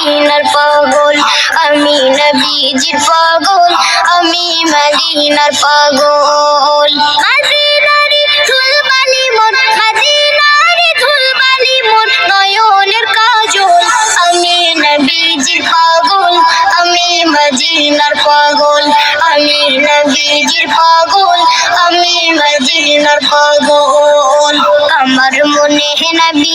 মদিনার পাগল আমি নবীজির পাগল আমি মদিনার পাগল। মদিনারি ধুলবালি মোর মদিনারি ধুলবালি মোর নয়নের কাজল। আমি নবীজির পাগল আমি মদিনার পাগল আমি নবীজির পাগল আমি মদিনার পাগল। আমার মনে নবী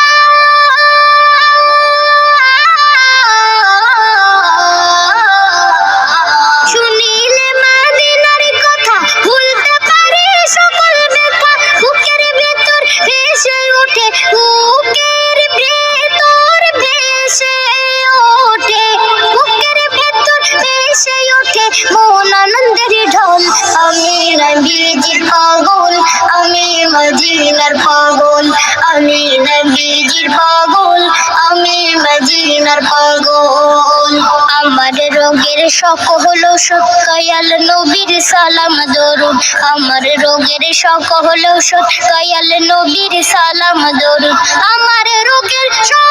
ওঠে, বুকের ভেতর ভেসে ওঠে, বুকের ভেতর ভেসে ওঠে মন আনন্দের ঢল। আমি নবীজির পাগল, আমি মদিনার পাগল, আমি নবীজির পাগল, আমি মদিনার পাগল। আমার রোগের শখ হলো সৎকায়াল নবীর সালাম দরুন আমার রোগের শখ হলো সৎকায়াল নবীর সালাম দরুন আমার রোগের শখ